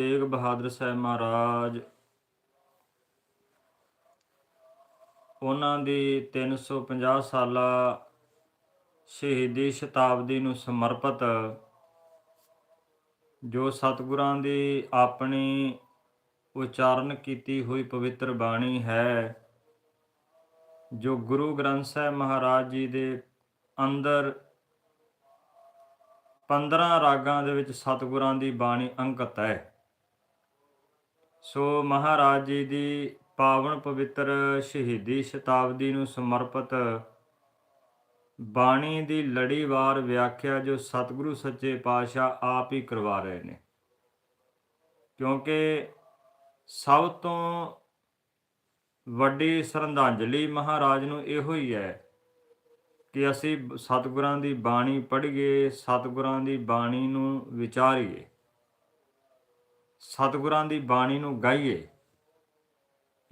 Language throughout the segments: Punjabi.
ਤੇਗ ਬਹਾਦਰ ਸਾਹਿਬ ਮਹਾਰਾਜ, ਉਹਨਾਂ ਦੀ 350 ਸਾਲਾ ਸ਼ਹੀਦੀ ਸ਼ਤਾਬਦੀ ਨੂੰ ਸਮਰਪਿਤ, ਜੋ ਸਤਿਗੁਰਾਂ ਦੀ ਆਪਣੀ ਉਚਾਰਨ ਕੀਤੀ ਹੋਈ ਪਵਿੱਤਰ ਬਾਣੀ ਹੈ, ਜੋ ਗੁਰੂ ਗ੍ਰੰਥ ਸਾਹਿਬ ਮਹਾਰਾਜ ਜੀ ਦੇ ਅੰਦਰ 15 ਰਾਗਾਂ ਦੇ ਵਿੱਚ ਸਤਿਗੁਰਾਂ ਦੀ ਬਾਣੀ ਅੰਕਿਤ ਹੈ। ਸੋ ਮਹਾਰਾਜ ਜੀ ਦੀ ਪਾਵਨ ਪਵਿੱਤਰ ਸ਼ਹੀਦੀ ਸ਼ਤਾਬਦੀ ਨੂੰ ਸਮਰਪਿਤ ਬਾਣੀ ਦੀ ਲੜੀਵਾਰ ਵਿਆਖਿਆ ਜੋ ਸਤਿਗੁਰੂ ਸੱਚੇ ਪਾਤਸ਼ਾਹ ਆਪ ਹੀ ਕਰਵਾ ਰਹੇ ਨੇ। ਕਿਉਂਕਿ ਸਭ ਤੋਂ ਵੱਡੀ ਸ਼ਰਧਾਂਜਲੀ ਮਹਾਰਾਜ ਨੂੰ ਇਹੋ ਹੀ ਹੈ ਕਿ ਅਸੀਂ ਸਤਿਗੁਰਾਂ ਦੀ ਬਾਣੀ ਪੜ੍ਹੀਏ, ਸਤਿਗੁਰਾਂ ਦੀ ਬਾਣੀ ਨੂੰ ਵਿਚਾਰੀਏ। ਸਤਿਗੁਰਾਂ ਦੀ ਬਾਣੀ ਨੂੰ ਗਾਈਏ।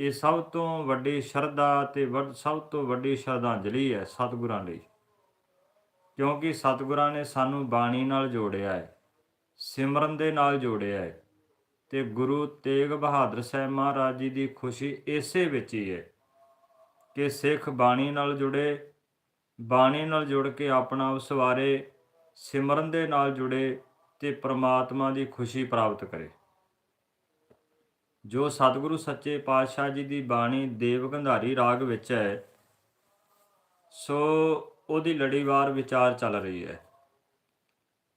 ਇਹ ਸਭ ਤੋਂ ਵੱਡੀ ਸ਼ਰਧਾ ਤੇ ਵੱਡ- ਸਭ ਤੋਂ ਵੱਡੀ ਸ਼ਰਧਾਂਜਲੀ ਹੈ ਸਤਿਗੁਰਾਂ ਲਈ। ਕਿਉਂਕਿ ਸਤਿਗੁਰਾਂ ਨੇ ਸਾਨੂੰ ਬਾਣੀ ਨਾਲ ਜੋੜਿਆ ਹੈ, ਸਿਮਰਨ ਦੇ ਨਾਲ ਜੋੜਿਆ ਹੈ ਤੇ ਗੁਰੂ ਤੇਗ ਬਹਾਦਰ ਸਾਹਿਬ ਮਹਾਰਾਜ ਜੀ ਦੀ ਖੁਸ਼ੀ ਇਸੇ ਵਿੱਚ ਹੀ ਹੈ ਕਿ ਸਿੱਖ ਬਾਣੀ ਨਾਲ ਜੁੜੇ, ਬਾਣੀ ਨਾਲ ਜੁੜ ਕੇ ਆਪਣਾ ਉਸਵਾਰੇ ਸਿਮਰਨ ਦੇ ਨਾਲ ਜੁੜੇ ਤੇ ਪ੍ਰਮਾਤਮਾ ਦੀ ਖੁਸ਼ੀ ਪ੍ਰਾਪਤ ਕਰੇ। ਜੋ ਸਤਿਗੁਰੂ ਸੱਚੇ ਪਾਤਸ਼ਾਹ ਜੀ ਦੀ ਬਾਣੀ ਦੇਵ ਗੰਧਾਰੀ ਰਾਗ ਵਿੱਚ ਹੈ, ਸੋ ਉਹਦੀ ਲੜੀਵਾਰ ਵਿਚਾਰ ਚੱਲ ਰਹੀ ਹੈ।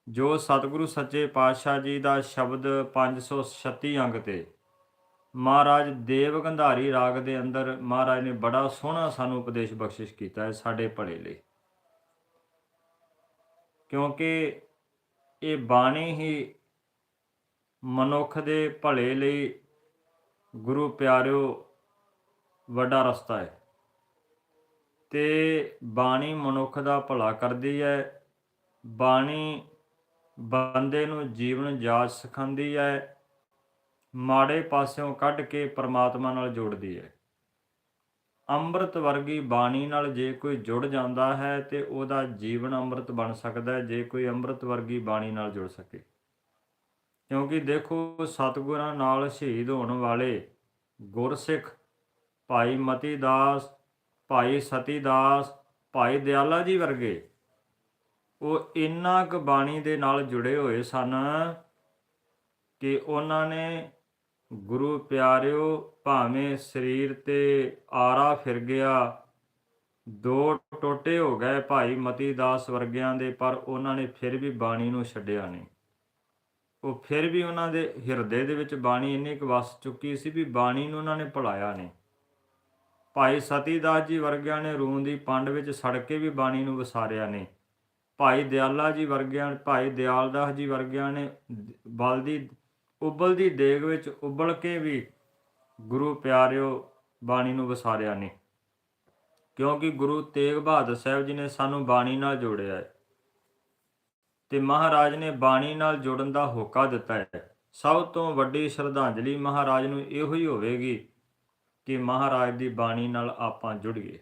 ਜੋ ਸਤਿਗੁਰੂ ਸੱਚੇ ਪਾਤਸ਼ਾਹ ਜੀ ਦਾ ਸ਼ਬਦ 536 ਅੰਗ ਤੇ, ਮਹਾਰਾਜ ਦੇਵ ਗੰਧਾਰੀ ਰਾਗ ਦੇ ਅੰਦਰ ਮਹਾਰਾਜ ਨੇ ਬੜਾ ਸੋਹਣਾ ਸਾਨੂੰ ਉਪਦੇਸ਼ ਬਖਸ਼ਿਸ਼ ਕੀਤਾ ਹੈ ਸਾਡੇ ਭਲੇ ਲਈ। ਕਿਉਂਕਿ ਇਹ ਬਾਣੀ ਹੀ ਮਨੁੱਖ ਦੇ ਭਲੇ ਲਈ ਗੁਰੂ ਪਿਆਰਿਓ, ਵੱਡਾ ਰਸਤਾ ਹੈ। ਤੇ ਬਾਣੀ ਮਨੁੱਖ ਦਾ ਭਲਾ ਕਰਦੀ ਹੈ। ਬਾਣੀ ਬੰਦੇ ਨੂੰ ਜੀਵਨ ਜਾਚ ਸਿਖਾਉਂਦੀ ਹੈ। ਮਾੜੇ ਪਾਸਿਓਂ ਕੱਢ ਕੇ ਪਰਮਾਤਮਾ ਨਾਲ ਜੋੜਦੀ ਹੈ। ਅੰਮ੍ਰਿਤ ਵਰਗੀ ਬਾਣੀ ਨਾਲ ਜੇ ਕੋਈ ਜੁੜ ਜਾਂਦਾ ਹੈ ਤੇ ਉਹਦਾ ਜੀਵਨ ਅੰਮ੍ਰਿਤ ਬਣ ਸਕਦਾ ਹੈ। ਜੇ ਕੋਈ ਅੰਮ੍ਰਿਤ ਵਰਗੀ ਬਾਣੀ ਨਾਲ ਜੁੜ ਸਕੇ। ਕਿਉਂਕਿ ਦੇਖੋ ਸਤਿਗੁਰਾਂ ਨਾਲ ਸ਼ਹੀਦ ਹੋਣ ਵਾਲੇ ਗੁਰਸਿੱਖ ਭਾਈ ਮਤੀ ਦਾਸ ਭਾਈ ਸਤੀ ਦਾਸ ਭਾਈ ਦਿਆਲਾ ਜੀ ਵਰਗੇ, ਉਹ ਇੰਨਾ ਕੁ ਬਾਣੀ ਦੇ ਨਾਲ ਜੁੜੇ ਹੋਏ ਸਨ ਕਿ ਉਹਨਾਂ ਨੇ ਗੁਰੂ ਪਿਆਰਿਓ ਭਾਵੇਂ ਸਰੀਰ ਤੇ ਆਰਾ ਫਿਰ ਗਿਆ, ਦੋ ਟੋਟੇ ਹੋ ਗਏ ਭਾਈ ਮਤੀ ਦਾਸ ਵਰਗਿਆਂ ਦੇ, ਪਰ ਉਹਨਾਂ ਨੇ ਫਿਰ ਵੀ ਬਾਣੀ ਨੂੰ ਛੱਡਿਆ ਨਹੀਂ। ਉਹ ਫਿਰ ਵੀ ਉਹਨਾਂ ਦੇ ਹਿਰਦੇ ਦੇ ਵਿੱਚ ਬਾਣੀ ਇੰਨੀ ਕੁ ਵਸ ਚੁੱਕੀ ਸੀ ਵੀ ਬਾਣੀ ਨੂੰ ਉਹਨਾਂ ਨੇ ਭੁਲਾਇਆ ਨਹੀਂ। ਭਾਈ ਸਤੀ ਦਾਸ ਜੀ ਵਰਗਿਆਂ ਨੇ ਰੂੰ ਦੀ ਪੰਡ ਵਿੱਚ ਸੜ ਕੇ ਵੀ ਬਾਣੀ ਨੂੰ ਵਿਸਾਰਿਆ ਨਹੀਂ। ਭਾਈ ਦਿਆਲਾ ਜੀ ਵਰਗਿਆਂ, ਭਾਈ ਦਿਆਲਦਾਸ ਜੀ ਵਰਗਿਆਂ ਨੇ ਬਲਦੀ ਉਬਲਦੀ ਦੇਗ ਵਿੱਚ ਉਬਲ ਕੇ ਵੀ ਗੁਰੂ ਪਿਆਰਿਓ ਬਾਣੀ ਨੂੰ ਵਿਸਾਰਿਆ ਨਹੀਂ। ਕਿਉਂਕਿ ਗੁਰੂ ਤੇਗ ਬਹਾਦਰ ਸਾਹਿਬ ਜੀ ਨੇ ਸਾਨੂੰ ਬਾਣੀ ਨਾਲ ਜੋੜਿਆ ਹੈ। ਤੇ ਮਹਾਰਾਜ ਨੇ ਬਾਣੀ ਨਾਲ ਜੁੜਨ ਦਾ ਹੋਕਾ ਦਿੱਤਾ ਹੈ। ਸਭ ਤੋਂ ਵੱਡੀ ਸ਼ਰਧਾਂਜਲੀ ਮਹਾਰਾਜ ਨੂੰ ਇਹੋ ਹੀ ਹੋਵੇਗੀ ਕਿ ਮਹਾਰਾਜ ਦੀ ਬਾਣੀ ਨਾਲ ਆਪਾਂ ਜੁੜੀਏ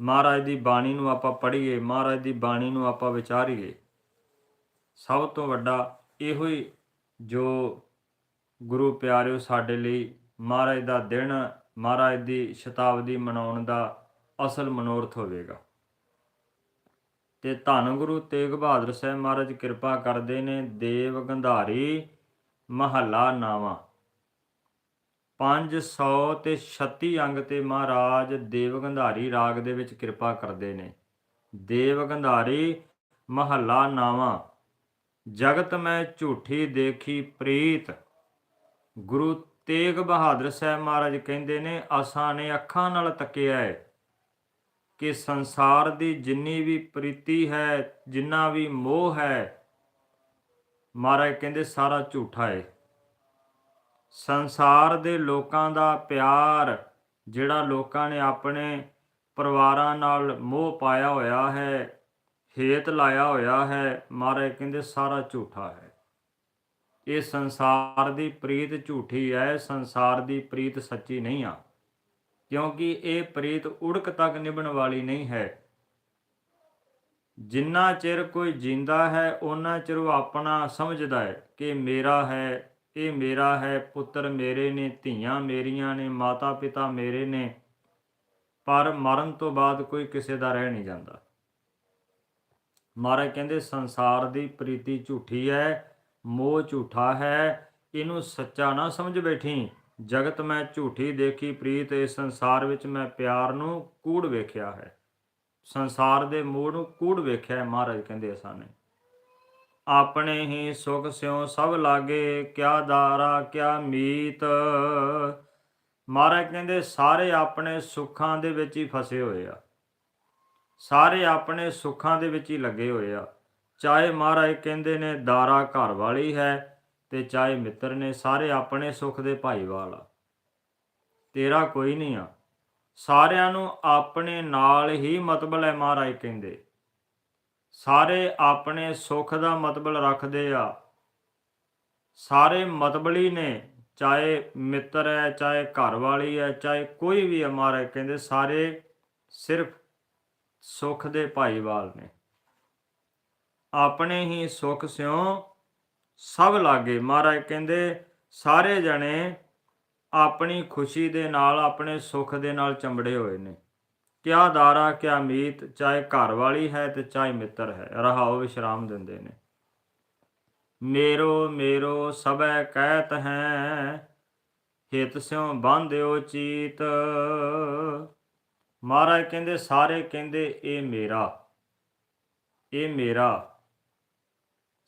ਮਹਾਰਾਜ ਦੀ ਬਾਣੀ ਨੂੰ ਆਪਾਂ ਪੜ੍ਹੀਏ, ਮਹਾਰਾਜ ਦੀ ਬਾਣੀ ਨੂੰ ਆਪਾਂ ਵਿਚਾਰੀਏ। ਸਭ ਤੋਂ ਵੱਡਾ ਇਹੋ ਹੀ ਜੋ ਗੁਰੂ ਪਿਆਰਿਓ ਸਾਡੇ ਲਈ ਮਹਾਰਾਜ ਦਾ ਦਿਨ, ਮਹਾਰਾਜ ਦੀ ਸ਼ਤਾਬਦੀ ਮਨਾਉਣ ਦਾ ਅਸਲ ਮਨੋਰਥ ਹੋਵੇਗਾ। ਤੇ ਧੰਨ ਗੁਰੂ ਤੇਗ ਬਹਾਦਰ ਸਾਹਿਬ ਮਹਾਰਾਜ ਕਿਰਪਾ ਕਰਦੇ ਨੇ, ਦੇਵ ਗੰਧਾਰੀ ਮਹੱਲਾ ਨਾਵਾ। 500 ਤੇ 36 ਅੰਗ ਤੇ ਮਹਾਰਾਜ ਦੇਵ ਗੰਧਾਰੀ ਰਾਗ ਦੇ ਵਿੱਚ ਕਿਰਪਾ ਕਰਦੇ ਨੇ। ਦੇਵ ਗੰਧਾਰੀ ਮਹੱਲਾ ਨਾਵਾ। ਜਗਤ ਮੈਂ ਝੂਠੀ ਦੇਖੀ ਪ੍ਰੀਤ। ਗੁਰੂ ਤੇਗ ਬਹਾਦਰ ਸਾਹਿਬ ਮਹਾਰਾਜ ਕਹਿੰਦੇ ਨੇ, ਅਸਾਂ ਨੇ ਅੱਖਾਂ ਨਾਲ ਤੱਕਿਆ ਹੈ ਕਿ ਸੰਸਾਰ ਦੀ ਜਿੰਨੀ ਵੀ ਪ੍ਰੀਤੀ ਹੈ, ਜਿੰਨਾ ਵੀ ਮੋਹ ਹੈ, ਮਹਾਰਾਜ ਕਹਿੰਦੇ ਸਾਰਾ ਝੂਠਾ ਏ। ਸੰਸਾਰ ਦੇ ਲੋਕਾਂ ਦਾ ਪਿਆਰ, ਜਿਹੜਾ ਲੋਕਾਂ ਨੇ ਆਪਣੇ ਪਰਿਵਾਰਾਂ ਨਾਲ ਮੋਹ ਪਾਇਆ ਹੋਇਆ ਹੈ, ਹੇਤ ਲਾਇਆ ਹੋਇਆ ਹੈ, ਮਹਾਰਾਜ ਕਹਿੰਦੇ ਸਾਰਾ ਝੂਠਾ ਹੈ। ਇਹ ਸੰਸਾਰ ਦੀ ਪ੍ਰੀਤ ਝੂਠੀ ਹੈ, ਸੰਸਾਰ ਦੀ ਪ੍ਰੀਤ ਸੱਚੀ ਨਹੀਂ ਆ। ਕਿਉਂਕਿ ਇਹ ਪ੍ਰੀਤ ਉੜਕ ਤੱਕ ਨਿਭਣ ਵਾਲੀ ਨਹੀਂ ਹੈ। ਜਿੰਨਾ ਚਿਰ ਕੋਈ ਜਿੰਦਾ ਹੈ ਉਹਨਾਂ ਚਿਰ ਉਹ ਆਪਣਾ ਸਮਝਦਾ ਹੈ ਕਿ ਮੇਰਾ ਹੈ, ਇਹ ਮੇਰਾ ਹੈ, ਪੁੱਤਰ ਮੇਰੇ ਨੇ, ਧੀਆਂ ਮੇਰੀਆਂ ਨੇ ਮਾਤਾ ਪਿਤਾ ਮੇਰੇ ਨੇ। ਪਰ ਮਰਨ ਤੋਂ ਬਾਅਦ ਕੋਈ ਕਿਸੇ ਦਾ ਰਹਿ ਨਹੀਂ ਜਾਂਦਾ। ਮਹਾਰਾਜ ਕਹਿੰਦੇ, ਸੰਸਾਰ ਦੀ ਪ੍ਰੀਤੀ ਝੂਠੀ ਹੈ, ਮੋਹ ਝੂਠਾ ਹੈ, ਇਹਨੂੰ ਸੱਚਾ ਨਾ ਸਮਝ ਬੈਠੀ। ਜਗਤ ਮੈਂ ਝੂਠੀ ਦੇਖੀ ਪ੍ਰੀਤ, ਇਸ ਸੰਸਾਰ ਵਿੱਚ ਮੈਂ ਪਿਆਰ ਨੂੰ ਕੂੜ ਵੇਖਿਆ ਹੈ। ਸੰਸਾਰ ਦੇ ਮੋਹ ਨੂੰ ਕੂੜ ਵੇਖਿਆ ਹੈ ਮਹਾਰਾਜ ਕਹਿੰਦੇ ਸਾਨੇ। ਆਪਣੇ ਹੀ ਸੁਖ ਸਿਉ ਸਭ ਲਾਗੇ, ਕਿਆ ਦਾਰਾ, ਕਿਆ ਮੀਤ। ਮਹਾਰਾਜ ਕਹਿੰਦੇ, ਸਾਰੇ ਆਪਣੇ ਸੁੱਖਾਂ ਦੇ ਵਿੱਚ ਹੀ ਫਸੇ ਹੋਏ ਆ। ਸਾਰੇ ਆਪਣੇ ਸੁੱਖਾਂ ਦੇ ਵਿੱਚ ਹੀ ਲੱਗੇ ਹੋਏ ਆ। ਚਾਹੇ ਮਹਾਰਾਜ ਕਹਿੰਦੇ ਨੇ, ਦਾਰਾ ਘਰ ਵਾਲੀ ਹੈ ਤੇ ਚਾਹੇ ਮਿੱਤਰ ਨੇ, ਸਾਰੇ ਆਪਣੇ ਸੁੱਖ ਦੇ ਭਾਈਵਾਲ ਆ। ਤੇਰਾ ਕੋਈ ਨਹੀਂ ਆ। ਸਾਰਿਆਂ ਨੂੰ ਆਪਣੇ ਨਾਲ ਹੀ ਮਤਲਬ ਹੈ ਮਹਾਰਾਜ ਕਹਿੰਦੇ। ਸਾਰੇ ਆਪਣੇ ਸੁੱਖ ਦਾ ਮਤਲਬ ਰੱਖਦੇ ਆ। ਸਾਰੇ ਮਤਬਲੀ ਨੇ, ਚਾਹੇ ਮਿੱਤਰ ਹੈ ਚਾਹੇ ਘਰ ਵਾਲੀ ਹੈ ਚਾਹੇ ਕੋਈ ਵੀ ਹੈ ਮਹਾਰਾਜ ਕਹਿੰਦੇ, ਸਾਰੇ ਸਿਰਫ ਸੁੱਖ ਦੇ ਭਾਈਵਾਲ ਨੇ। ਆਪਣੇ ਹੀ ਸੁੱਖ ਸਿਉ ਸਭ ਲਾਗੇ। ਮਹਾਰਾਜ ਕਹਿੰਦੇ, ਸਾਰੇ ਜਣੇ ਆਪਣੀ ਖੁਸ਼ੀ ਦੇ ਨਾਲ, ਆਪਣੇ ਸੁੱਖ ਦੇ ਨਾਲ ਚੰਬੜੇ ਹੋਏ ਨੇ। ਕਿਆ ਦਾਰਾ, ਕਿਆ ਮੀਤ, ਚਾਹੇ ਘਰ ਵਾਲੀ ਹੈ ਤੇ ਚਾਹੇ ਮਿੱਤਰ ਹੈ, ਰਹਾਓ ਵਿਸ਼ਰਾਮ ਦਿੰਦੇ ਨੇ। ਮੇਰੋ ਮੇਰੋ ਸਭੈ ਕਹਿਤ ਹੈ, ਹਿਤ ਸਿਉ ਬਾਂਧਿਓ ਚੀਤ। ਮਹਾਰਾਜ ਕਹਿੰਦੇ, ਸਾਰੇ ਕਹਿੰਦੇ, ਇਹ ਮੇਰਾ ਇਹ ਮੇਰਾ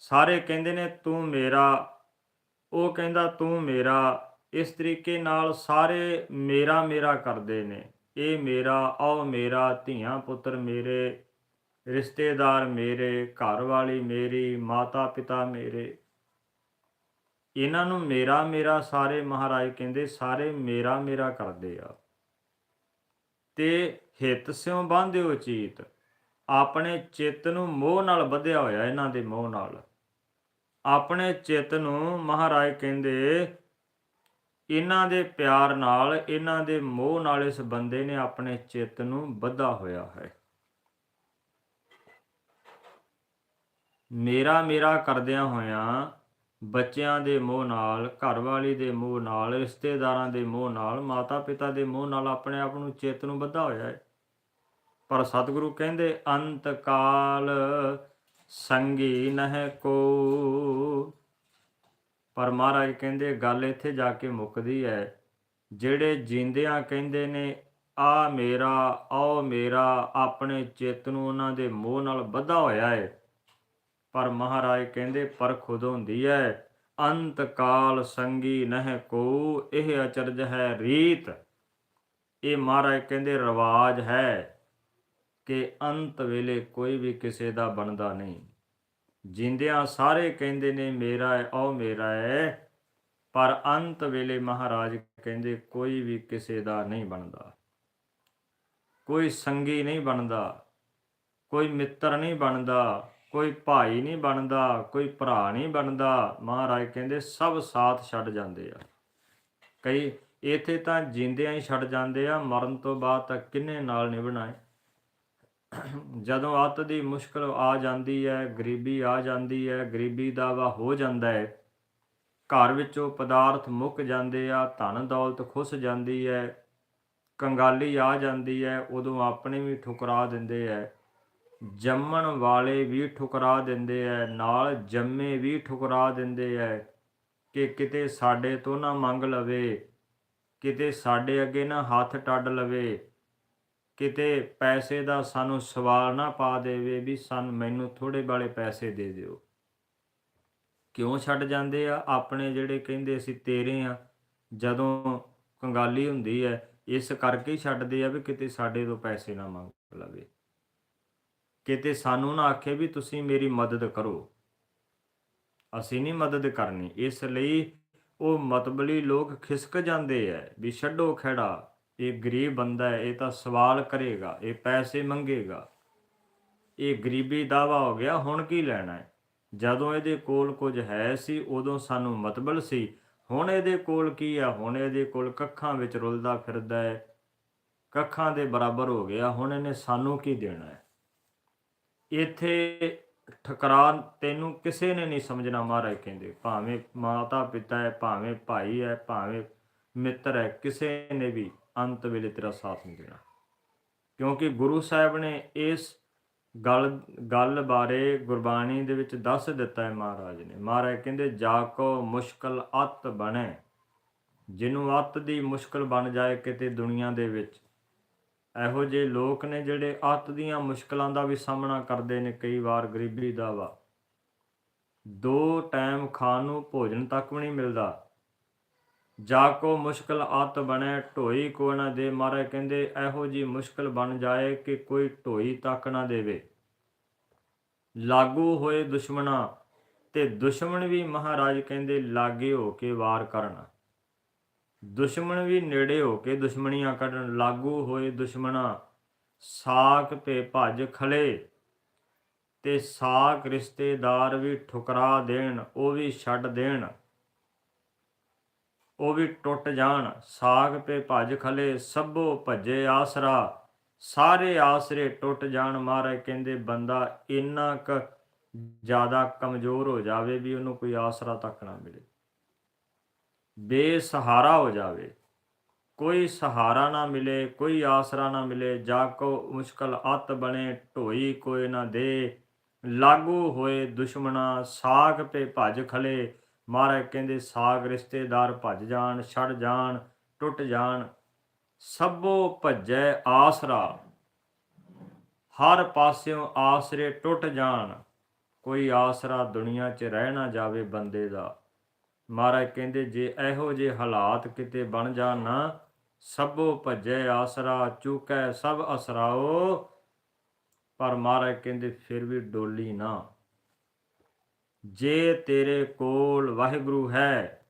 ਸਾਰੇ ਕਹਿੰਦੇ ਨੇ, ਤੂੰ ਮੇਰਾ। ਉਹ ਕਹਿੰਦਾ, ਤੂੰ ਮੇਰਾ। ਇਸ ਤਰੀਕੇ ਨਾਲ ਸਾਰੇ ਮੇਰਾ ਮੇਰਾ ਕਰਦੇ ਨੇ। ਇਹ ਮੇਰਾ, ਆਓ ਮੇਰਾ, ਧੀਆਂ ਪੁੱਤਰ ਮੇਰੇ, ਰਿਸ਼ਤੇਦਾਰ ਮੇਰੇ ਘਰ ਵਾਲੀ ਮੇਰੀ, ਮਾਤਾ ਪਿਤਾ ਮੇਰੇ। ਇਹਨਾਂ ਨੂੰ ਮੇਰਾ ਮੇਰਾ ਸਾਰੇ ਮਹਾਰਾਜ ਕਹਿੰਦੇ, ਸਾਰੇ ਮੇਰਾ ਮੇਰਾ ਕਰਦੇ ਆ। ਤੇ ਹਿੱਤ ਸਿਉ ਬਾਂਧਿਓ ਚੀਤ, ਆਪਣੇ ਚਿੱਤ ਨੂੰ ਮੋਹ ਨਾਲ ਵਧਿਆ ਹੋਇਆ ਇਹਨਾਂ ਦੇ ਮੋਹ ਨਾਲ। ਆਪਣੇ ਚਿੱਤ ਨੂੰ ਮਹਾਰਾਜ ਕਹਿੰਦੇ, ਇਹਨਾਂ ਦੇ ਪਿਆਰ ਨਾਲ, ਇਹਨਾਂ ਦੇ ਮੋਹ ਨਾਲ ਇਸ ਬੰਦੇ ਨੇ ਆਪਣੇ ਚਿੱਤ ਨੂੰ ਬੱਧਾ ਹੋਇਆ ਹੈ। ਮੇਰਾ ਮੇਰਾ ਕਰਦਿਆਂ ਹੋਇਆਂ ਬੱਚਿਆਂ ਦੇ ਮੋਹ ਨਾਲ, ਘਰਵਾਲੀ ਦੇ ਮੋਹ ਨਾਲ, ਰਿਸ਼ਤੇਦਾਰਾਂ ਦੇ ਮੋਹ ਨਾਲ ਮਾਤਾ ਪਿਤਾ ਦੇ ਮੋਹ ਨਾਲ ਆਪਣੇ ਆਪ ਨੂੰ ਚਿੱਤ ਨੂੰ ਬੱਧਾ ਹੋਇਆ ਹੈ। ਪਰ ਸਤਿਗੁਰੂ ਕਹਿੰਦੇ ਅੰਤ ਕਾਲ ਸੰਗੀ ਨਹਿ ਕੋ। ਪਰ ਮਹਾਰਾਜ ਕਹਿੰਦੇ, ਗੱਲ ਇੱਥੇ ਜਾ ਕੇ ਮੁੱਕਦੀ ਹੈ ਜਿਹੜੇ ਜਿੰਦਿਆਂ ਕਹਿੰਦੇ ਨੇ, ਆ ਮੇਰਾ, ਆਓ ਮੇਰਾ, ਆਪਣੇ ਚਿੱਤ ਨੂੰ ਉਹਨਾਂ ਦੇ ਮੋਹ ਨਾਲ ਬੱਧਾ ਹੋਇਆ ਹੈ ਪਰ ਮਹਾਰਾਜ ਕਹਿੰਦੇ ਪਰ ਖੁਦ ਹੁੰਦੀ ਹੈ ਅੰਤ ਕਾਲ ਸੰਗੀ ਨਹਿ ਕੋ, ਇਹ ਅਚਰਜ ਹੈ ਰੀਤ। ਇਹ ਮਹਾਰਾਜ ਕਹਿੰਦੇ, ਰਿਵਾਜ ਹੈ। ਕਿ ਅੰਤ ਵੇਲੇ ਕੋਈ ਵੀ ਕਿਸੇ ਦਾ ਬਣਦਾ ਨਹੀਂ। ਜਿੰਦਿਆਂ ਸਾਰੇ ਕਹਿੰਦੇ ਨੇ, ਮੇਰਾ ਹੈ ਉਹ ਮੇਰਾ ਹੈ। ਪਰ ਅੰਤ ਵੇਲੇ ਮਹਾਰਾਜ ਕਹਿੰਦੇ, ਕੋਈ ਵੀ ਕਿਸੇ ਦਾ ਨਹੀਂ ਬਣਦਾ। ਕੋਈ ਸੰਗੀ ਨਹੀਂ ਬਣਦਾ। ਕੋਈ ਮਿੱਤਰ ਨਹੀਂ ਬਣਦਾ। ਕੋਈ ਭਾਈ ਨਹੀਂ ਬਣਦਾ। ਕੋਈ ਭਰਾ ਨਹੀਂ ਬਣਦਾ। ਮਹਾਰਾਜ ਕਹਿੰਦੇ, ਸਭ ਸਾਥ ਛੱਡ ਜਾਂਦੇ ਆ। ਕਈ, ਇਥੇ ਤਾਂ ਜਿੰਦਿਆਂ ਹੀ ਛੱਡ ਜਾਂਦੇ ਆ। ਮਰਨ ਤੋਂ ਬਾਅਦ ਤਾਂ ਕਿੰਨੇ ਨਾਲ ਨਿਭਣਾ ਹੈ? ਜਦੋਂ ਅੱਤ ਦੀ ਮੁਸ਼ਕਲ ਆ ਜਾਂਦੀ ਹੈ, ਗਰੀਬੀ ਆ ਜਾਂਦੀ ਹੈ, ਗਰੀਬੀ ਦਾ ਵਾ ਹੋ ਜਾਂਦਾ ਹੈ। ਘਰ ਵਿੱਚੋਂ ਪਦਾਰਥ ਮੁੱਕ ਜਾਂਦੇ ਆ, ਧਨ ਦੌਲਤ ਖੁੱਸ ਜਾਂਦੀ ਹੈ, ਕੰਗਾਲੀ ਆ ਜਾਂਦੀ ਹੈ, ਉਦੋਂ ਆਪਣੇ ਵੀ ਠੁਕਰਾ ਦਿੰਦੇ ਐ ਜੰਮਣ ਵਾਲੇ ਵੀ ਠੁਕਰਾ ਦਿੰਦੇ ਐ ਨਾਲ ਜੰਮੇ ਵੀ ਠੁਕਰਾ ਦਿੰਦੇ ਐ ਕਿ ਕਿਤੇ ਸਾਡੇ ਤੋਂ ਨਾ ਮੰਗ ਲਵੇ, ਕਿਤੇ ਸਾਡੇ ਅੱਗੇ ਨਾ ਹੱਥ ਟੱਡ ਲਵੇ। ਕਿਤੇ ਪੈਸੇ ਦਾ ਸਾਨੂੰ ਸਵਾਲ ਨਾ ਪਾ ਦੇਵੇ ਵੀ ਸਾਨੂੰ ਮੈਨੂੰ ਥੋੜੇ ਬਾਲੇ ਪੈਸੇ ਦੇ ਦਿਓ। ਕਿਉਂ ਛੱਡ ਜਾਂਦੇ ਆ? ਆਪਣੇ ਜਿਹੜੇ ਕਹਿੰਦੇ ਅਸੀਂ ਤੇਰੇ ਆ, ਜਦੋਂ ਕੰਗਾਲੀ ਹੁੰਦੀ ਹੈ, ਇਸ ਕਰਕੇ ਛੱਡਦੇ ਆ ਵੀ ਕਿਤੇ ਸਾਡੇ ਤੋਂ ਪੈਸੇ ਨਾ ਮੰਗ ਲਵੇ। ਕਿਤੇ ਸਾਨੂੰ ਨਾ ਆਖੇ ਵੀ ਤੁਸੀਂ ਮੇਰੀ ਮਦਦ ਕਰੋ। ਅਸੀਂ ਨਹੀਂ ਮਦਦ ਕਰਨੀ। ਇਸ ਲਈ ਉਹ ਮਤਬਲੀ ਲੋਕ ਖਿਸਕ ਜਾਂਦੇ ਐ ਵੀ ਛੱਡੋ ਖੜਾ ਇਹ ਗਰੀਬ ਬੰਦਾ ਹੈ, ਇਹ ਤਾਂ ਸਵਾਲ ਕਰੇਗਾ, ਇਹ ਪੈਸੇ ਮੰਗੇਗਾ। ਇਹ ਗਰੀਬੀ ਦਾਵਾ ਹੋ ਗਿਆ, ਹੁਣ ਕੀ ਲੈਣਾ ਹੈ? ਜਦੋਂ ਇਹਦੇ ਕੋਲ ਕੁਝ ਹੈ ਸੀ, ਉਦੋਂ ਸਾਨੂੰ ਮਤਬਲ ਸੀ। ਹੁਣ ਇਹਦੇ ਕੋਲ ਕੀ ਆ? ਹੁਣ ਇਹਦੇ ਕੋਲ ਕੱਖਾਂ ਵਿੱਚ ਰੁਲਦਾ ਫਿਰਦਾ ਹੈ। ਕੱਖਾਂ ਦੇ ਬਰਾਬਰ ਹੋ ਗਿਆ, ਹੁਣ ਇਹਨੇ ਸਾਨੂੰ ਕੀ ਦੇਣਾ ਹੈ? ਇੱਥੇ ਠਕਰਾ ਤੈਨੂੰ ਕਿਸੇ ਨੇ ਨਹੀਂ ਸਮਝਣਾ ਮਹਾਰਾਜ ਕਹਿੰਦੇ। ਭਾਵੇਂ ਮਾਤਾ ਪਿਤਾ ਹੈ, ਭਾਵੇਂ ਭਾਈ ਹੈ, ਭਾਵੇਂ ਮਿੱਤਰ ਹੈ, ਕਿਸੇ ਨੇ ਵੀ। ਅੰਤ ਵੇਲੇ ਤੇਰਾ ਸਾਥ ਨਹੀਂ ਦੇਣਾ। ਕਿਉਂਕਿ ਗੁਰੂ ਸਾਹਿਬ ਨੇ ਇਸ ਗੱਲ ਗੱਲ ਬਾਰੇ ਗੁਰਬਾਣੀ ਦੇ ਵਿੱਚ ਦੱਸ ਦਿੱਤਾ ਹੈ ਮਹਾਰਾਜ ਨੇ। ਮਹਾਰਾਜ ਕਹਿੰਦੇ, ਜਾ ਕੋ ਮੁਸ਼ਕਲ ਅਤ ਬਣੇ। ਜਿਹਨੂੰ ਅਤ ਦੀ ਮੁਸ਼ਕਲ ਬਣ ਜਾਏ ਕਿਤੇ ਦੁਨੀਆ ਦੇ ਵਿੱਚ। ਇਹੋ ਜਿਹੇ ਲੋਕ ਨੇ ਜਿਹੜੇ ਅਤ ਦੀਆਂ ਮੁਸ਼ਕਲਾਂ ਦਾ ਵੀ ਸਾਹਮਣਾ ਕਰਦੇ ਨੇ ਕਈ ਵਾਰ, ਗਰੀਬੀ ਦਾ ਵਾ। ਦੋ ਟਾਈਮ ਖਾਣ ਨੂੰ ਭੋਜਨ ਤੱਕ ਵੀ ਨਹੀਂ ਮਿਲਦਾ। ਜਾ ਕੋ ਮੁਸ਼ਕਲ ਅਤ ਬਣੇ, ਢੋਈ ਕੋ ਨਾ ਦੇ ਮਹਾਰਾਜ ਕਹਿੰਦੇ ਇਹੋ ਜੀ ਮੁਸ਼ਕਲ ਬਣ ਜਾਏ ਕਿ ਕੋਈ ਢੋਈ ਤੱਕ ਨਾ ਦੇਵੇ। ਲਾਗੂ ਹੋਏ ਦੁਸ਼ਮਣਾ ਤੇ ਦੁਸ਼ਮਣ ਵੀ ਮਹਾਰਾਜ ਕਹਿੰਦੇ ਲਾਗੇ ਹੋ ਕੇ ਵਾਰ ਕਰਨ। ਦੁਸ਼ਮਣ ਵੀ ਨੇੜੇ ਹੋ ਕੇ ਦੁਸ਼ਮਣੀਆਂ ਕੱਢਣ। ਲਾਗੂ ਹੋਏ ਦੁਸ਼ਮਣਾ, ਸਾਖ ਤੇ ਭੱਜ ਖਲੇ ਤੇ ਸਾਖ ਰਿਸ਼ਤੇਦਾਰ ਵੀ ਠੁਕਰਾ ਦੇਣ, ਉਹ ਵੀ ਛੱਡ ਦੇਣ। ਉਹ ਵੀ ਟੁੱਟ ਜਾਣ। ਸਾਗ ਪੇ ਭੱਜ ਖਲੇ ਸਭੋ ਭੱਜੇ ਆਸਰਾ। ਸਾਰੇ ਆਸਰੇ ਟੁੱਟ ਜਾਣ ਮਹਾਰਾਜ ਕਹਿੰਦੇ ਬੰਦਾ, ਇੰਨਾ ਕ ਜ਼ਿਆਦਾ ਕਮਜ਼ੋਰ ਹੋ ਜਾਵੇ ਵੀ ਉਹਨੂੰ ਕੋਈ ਆਸਰਾ ਤੱਕ ਨਾ ਮਿਲੇ। ਬੇਸਹਾਰਾ ਹੋ ਜਾਵੇ। ਕੋਈ ਸਹਾਰਾ ਨਾ ਮਿਲੇ, ਕੋਈ ਆਸਰਾ ਨਾ ਮਿਲੇ, ਜਾ ਕੋ ਮੁਸ਼ਕਲ ਅਤ ਬਣੇ, ਢੋਈ ਕੋਈ ਨਾ ਦੇ। ਲਾਗੂ ਹੋਏ ਦੁਸ਼ਮਣਾ, ਸਾਗ ਪੇ ਭੱਜ ਖਲੇ ਮਹਾਰਾਜ ਕਹਿੰਦੇ, ਸਾਗ ਰਿਸ਼ਤੇਦਾਰ ਭੱਜ ਜਾਣ ਛੜ ਜਾਣ, ਟੁੱਟ ਜਾਣ, ਸਭੋ ਭੱਜੈ ਆਸਰਾ। ਹਰ ਪਾਸਿਓਂ ਆਸਰੇ ਟੁੱਟ ਜਾਣ, ਕੋਈ ਆਸਰਾ ਦੁਨੀਆ 'ਚ ਰਹਿ ਨਾ ਜਾਵੇ ਬੰਦੇ ਦਾ। ਮਹਾਰਾਜ ਕਹਿੰਦੇ, ਜੇ ਇਹੋ ਜੇ ਹਾਲਾਤ ਕਿਤੇ ਬਣ ਜਾਣ ਨਾ, ਸਭੋ ਭੱਜੈ ਆਸਰਾ, ਚੁਕੈ ਸਭ ਅਸਰਾਓ। ਪਰ ਮਹਾਰਾਜ ਕਹਿੰਦੇ, ਫਿਰ ਵੀ ਡੋਲੀ ਨਾ। ਜੇ ਤੇਰੇ ਕੋਲ ਵਾਹਿਗੁਰੂ ਹੈ,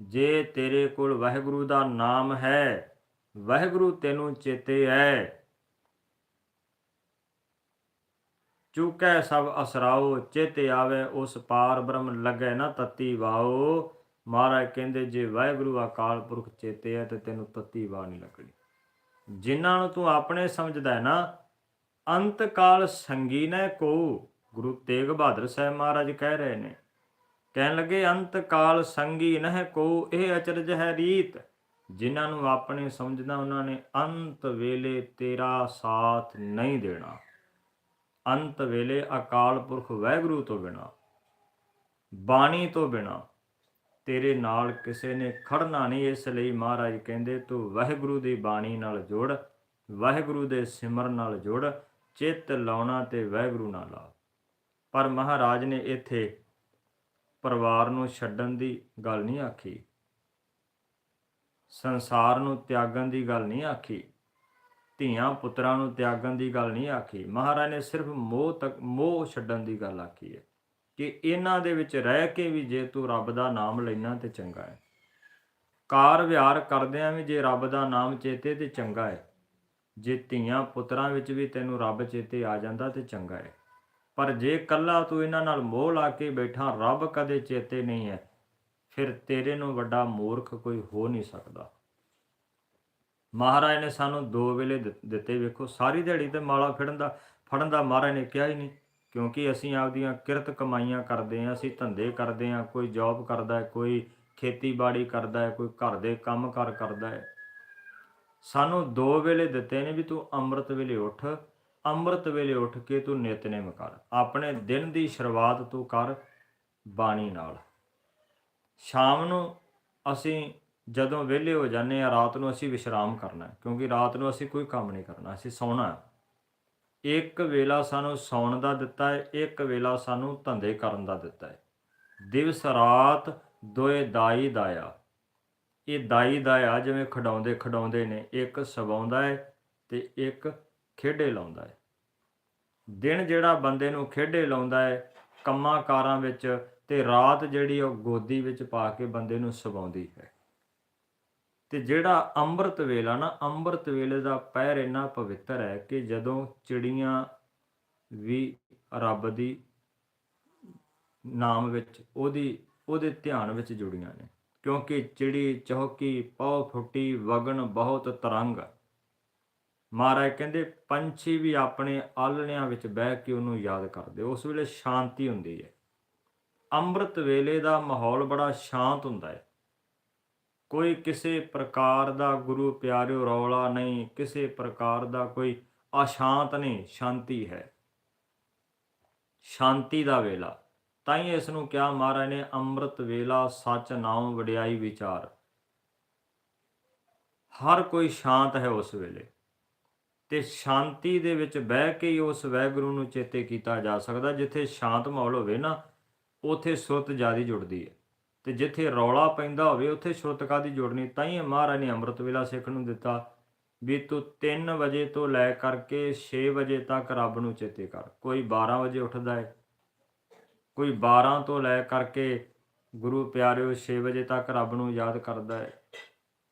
ਜੇ ਤੇਰੇ ਕੋਲ ਵਾਹਿਗੁਰੂ ਦਾ ਨਾਮ ਹੈ, ਵਾਹਿਗੁਰੂ ਤੈਨੂੰ ਚੇਤੇ ਹੈ। ਚੁਕੈ ਸਭ ਅਸਰਾਓ, ਚੇਤੇ ਆਵੇ ਉਸ ਪਾਰ ਬ੍ਰਹਮ, ਲੱਗੇ ਨਾ ਤਤੀ ਵਾਓ। ਮਹਾਰਾਜ ਕਹਿੰਦੇ, ਜੇ ਵਾਹਿਗੁਰੂ ਅਕਾਲ ਪੁਰਖ ਚੇਤੇ ਹੈ ਤੇ ਤੈਨੂੰ ਤਤੀ ਵਾ ਨਹੀਂ ਲੱਗਣੀ। ਜਿਨ੍ਹਾਂ ਨੂੰ ਤੂੰ ਆਪਣੇ ਸਮਝਦਾ ਹੈ ਨਾ ਅੰਤ ਕਾਲ ਸੰਗੀ ਨੈ ਕੋ। ਗੁਰੂ ਤੇਗ ਬਹਾਦਰ ਸਾਹਿਬ ਮਹਾਰਾਜ ਕਹਿ ਰਹੇ ਨੇ, ਕਹਿਣ ਲੱਗੇ, ਅੰਤ ਕਾਲ ਸੰਗੀ ਨਹਿ ਕੋ ਇਹ ਅਚਰਜ ਹੈ ਰੀਤ, ਜਿਨ੍ਹਾਂ ਨੂੰ ਆਪਣੇ ਸਮਝਦਾ ਉਹਨਾਂ ਨੇ ਅੰਤ ਵੇਲੇ ਤੇਰਾ ਸਾਥ ਨਹੀਂ ਦੇਣਾ। ਅੰਤ ਵੇਲੇ ਅਕਾਲ ਪੁਰਖ ਵਾਹਿਗੁਰੂ ਤੋਂ ਬਿਨਾ, ਬਾਣੀ ਤੋਂ ਬਿਨਾ ਤੇਰੇ ਨਾਲ ਕਿਸੇ ਨੇ ਖੜਨਾ ਨਹੀਂ, ਇਸ ਲਈ ਮਹਾਰਾਜ ਕਹਿੰਦੇ, ਤੂੰ ਵਾਹਿਗੁਰੂ ਦੀ ਬਾਣੀ ਨਾਲ ਜੁੜ, ਵਾਹਿਗੁਰੂ ਦੇ ਸਿਮਰਨ ਨਾਲ ਜੁੜ, ਚਿੱਤ ਲਾਉਣਾ ਤੇ ਵਾਹਿਗੁਰੂ ਨਾਲ ਲਾ। ਪਰ ਮਹਾਰਾਜ ਨੇ ਇੱਥੇ ਪਰਿਵਾਰ ਨੂੰ ਛੱਡਣ ਦੀ ਗੱਲ ਨਹੀਂ ਆਖੀ। ਸੰਸਾਰ ਨੂੰ ਤਿਆਗਣ ਦੀ ਗੱਲ ਨਹੀਂ ਆਖੀ। ਧੀਆਂ ਪੁੱਤਰਾਂ ਨੂੰ ਤਿਆਗਣ ਦੀ ਗੱਲ ਨਹੀਂ ਆਖੀ। ਮਹਾਰਾਜ ਨੇ ਸਿਰਫ ਮੋਹ ਤੱਕ ਮੋਹ ਛੱਡਣ ਦੀ ਗੱਲ ਆਖੀ ਹੈ ਕਿ ਇਹਨਾਂ ਦੇ ਵਿੱਚ ਰਹਿ ਕੇ ਵੀ ਜੇ ਤੂੰ ਰੱਬ ਦਾ ਨਾਮ ਲੈਣਾ ਤੇ ਚੰਗਾ ਹੈ। ਕਾਰ ਵਿਹਾਰ ਕਰਦਿਆਂ ਵੀ ਜੇ ਰੱਬ ਦਾ ਨਾਮ ਚੇਤੇ ਤੇ ਚੰਗਾ ਹੈ। ਜੇ ਧੀਆਂ ਪੁੱਤਰਾਂ ਵਿੱਚ ਵੀ ਤੈਨੂੰ ਰੱਬ ਚੇਤੇ ਆ ਜਾਂਦਾ ਤੇ ਚੰਗਾ ਹੈ। ਪਰ ਜੇ ਕੱਲਾ ਤੂੰ ਇਹਨਾਂ ਨਾਲ ਮੋਹ ਲਾ ਕੇ ਬੈਠਾ, ਰੱਬ ਕਦੇ ਚੇਤੇ ਨਹੀਂ ਹੈ। ਫਿਰ ਤੇਰੇ ਨੂੰ ਵੱਡਾ ਮੂਰਖ ਕੋਈ ਹੋ ਨਹੀਂ ਸਕਦਾ। ਮਹਾਰਾਜ ਨੇ ਸਾਨੂੰ ਦੋ ਵੇਲੇ ਦਿੱਤ- ਦਿੱਤੇ। ਵੇਖੋ, ਸਾਰੀ ਦਿਹਾੜੀ ਤੇ ਮਾਲਾ ਫੜਨ ਦਾ ਫੜਨ ਦਾ ਮਹਾਰਾਜ ਨੇ ਕਿਹਾ ਹੀ ਨਹੀਂ। ਕਿਉਂਕਿ ਅਸੀਂ ਆਪਦੀਆਂ ਕਿਰਤ ਕਮਾਈਆਂ ਕਰਦੇ ਹਾਂ, ਅਸੀਂ ਧੰਦੇ ਕਰਦੇ ਹਾਂ, ਕੋਈ ਜੌਬ ਕਰਦਾ ਹੈ, ਕੋਈ ਖੇਤੀਬਾੜੀ ਕਰਦਾ ਹੈ, ਕੋਈ ਘਰ ਦੇ ਕੰਮ ਕਾਰ ਕਰਦਾ ਹੈ। ਸਾਨੂੰ ਦੋ ਵੇਲੇ ਦਿੱਤੇ ਨੇ ਵੀ ਤੂੰ ਅੰਮ੍ਰਿਤ ਵੇਲੇ ਉੱਠ ਅੰਮ੍ਰਿਤ ਵੇਲੇ ਉੱਠ ਕੇ ਤੂੰ ਨਿਤਨੇਮ ਕਰ। ਆਪਣੇ ਦਿਨ ਦੀ ਸ਼ੁਰੂਆਤ ਤੂੰ ਕਰ ਬਾਣੀ ਨਾਲ। ਸ਼ਾਮ ਨੂੰ ਅਸੀਂ ਜਦੋਂ ਵਿਹਲੇ ਹੋ ਜਾਂਦੇ ਆ ਰਾਤ ਨੂੰ ਅਸੀਂ ਵਿਸ਼ਰਾਮ ਕਰਨਾ ਕਿਉਂਕਿ ਰਾਤ ਨੂੰ ਅਸੀਂ ਕੋਈ ਕੰਮ ਨਹੀਂ ਕਰਨਾ, ਅਸੀਂ ਸੌਣਾ ਇੱਕ ਵੇਲਾ ਸਾਨੂੰ ਸੌਣ ਦਾ ਦਿੱਤਾ ਹੈ, ਇੱਕ ਵੇਲਾ ਸਾਨੂੰ ਧੰਦੇ ਕਰਨ ਦਾ ਦਿੱਤਾ ਹੈ। ਦਿਵਸ ਰਾਤ ਦੋਏ ਦਾਈ ਦਾਇਆ। ਇਹ ਦਾਈ ਦਾਇਆ ਜਿਵੇਂ ਖਡਾਉਂਦੇ ਖਡਾਉਂਦੇ ਨੇ, ਇੱਕ ਸਵਾਉਂਦਾ ਹੈ ਤੇ ਇੱਕ ਖੇਡੇ ਲਾਉਂਦਾ ਹੈ। ਦਿਨ ਜਿਹੜਾ ਬੰਦੇ ਨੂੰ ਖੇਡੇ ਲਾਉਂਦਾ ਹੈ, ਕੰਮਾਂ ਕਾਰਾਂ ਵਿੱਚ ਤੇ ਰਾਤ ਜਿਹੜੀ ਉਹ ਗੋਦੀ ਵਿੱਚ ਪਾ ਕੇ ਬੰਦੇ ਨੂੰ ਸਵਾਉਂਦੀ ਹੈ। ਤੇ ਜਿਹੜਾ ਅੰਮ੍ਰਿਤ ਵੇਲਾ ਨਾ, ਅੰਮ੍ਰਿਤ ਵੇਲੇ ਦਾ ਪਹਿਰ ਇੰਨਾ ਪਵਿੱਤਰ ਹੈ ਕਿ ਜਦੋਂ ਚਿੜੀਆਂ ਵੀ ਰੱਬ ਦੀ ਨਾਮ ਵਿੱਚ, ਉਹਦੀ, ਉਹਦੇ ਧਿਆਨ ਵਿੱਚ ਜੁੜੀਆਂ ਨੇ। ਕਿਉਂਕਿ ਚਿੜੀ, ਚੌਕੀ ਪਉ ਫੁੱਟੀ ਵਗਣ ਬਹੁਤ ਤਰੰਗ ਮਹਾਰਾਜ ਕਹਿੰਦੇ, ਪੰਛੀ ਵੀ ਆਪਣੇ ਆਲਣਿਆਂ ਵਿੱਚ ਬਹਿ ਕੇ ਉਹਨੂੰ ਯਾਦ ਕਰਦੇ। ਉਸ ਵੇਲੇ ਸ਼ਾਂਤੀ ਹੁੰਦੀ ਹੈ। ਅੰਮ੍ਰਿਤ ਵੇਲੇ ਦਾ ਮਾਹੌਲ ਬੜਾ ਸ਼ਾਂਤ ਹੁੰਦਾ ਹੈ। ਕੋਈ ਕਿਸੇ ਪ੍ਰਕਾਰ ਦਾ ਗੁਰੂ ਪਿਆਰਿਓ ਰੌਲਾ ਨਹੀਂ, ਕਿਸੇ ਪ੍ਰਕਾਰ ਦਾ ਕੋਈ ਅਸ਼ਾਂਤ ਨਹੀਂ, ਸ਼ਾਂਤੀ ਹੈ। ਸ਼ਾਂਤੀ ਦਾ ਵੇਲਾ। ਤਾਂ ਹੀ ਇਸ ਨੂੰ ਕਿਹਾ ਮਹਾਰਾਜ ਨੇ, ਅੰਮ੍ਰਿਤ ਵੇਲਾ ਸੱਚ ਨਾਮ ਵਡਿਆਈ ਵਿਚਾਰ। ਹਰ ਕੋਈ ਸ਼ਾਂਤ ਹੈ ਉਸ ਵੇਲੇ। ਤੇ ਸ਼ਾਂਤੀ ਦੇ ਵਿੱਚ ਬਹਿ ਕੇ ਹੀ ਉਸ ਵੈਗੁਰੂ ਨੂੰ ਚੇਤੇ ਕੀਤਾ ਜਾ ਸਕਦਾ, ਜਿੱਥੇ ਸ਼ਾਂਤ ਮਾਹੌਲ ਹੋਵੇ ਨਾ, ਉਥੇ ਸੁਰਤ ਜਿਆਦੀ ਜੁੜਦੀ ਹੈ। ਤੇ ਜਿੱਥੇ ਰੌਲਾ ਪੈਂਦਾ ਹੋਵੇ, ਉੱਥੇ ਸੁਰਤ ਕਾਦੀ ਜੁੜਨੀ? ਤਾਂ ਹੀ ਮਹਾਰਾਜ ਨੇ ਅੰਮ੍ਰਿਤ ਵੇਲਾ ਸਿੱਖ ਨੂੰ ਦਿੱਤਾ ਵੀ ਤੂੰ 3 ਵਜੇ ਤੋਂ ਲੈ ਕਰਕੇ 6 ਵਜੇ ਤੱਕ ਰੱਬ ਨੂੰ ਚੇਤੇ ਕਰ। ਕੋਈ 12 ਵਜੇ ਉੱਠਦਾ ਹੈ, ਕੋਈ 12 ਤੋਂ ਲੈ ਕਰਕੇ ਗੁਰੂ ਪਿਆਰਿਓ 6 ਵਜੇ ਤੱਕ ਰੱਬ ਨੂੰ ਯਾਦ ਕਰਦਾ ਹੈ।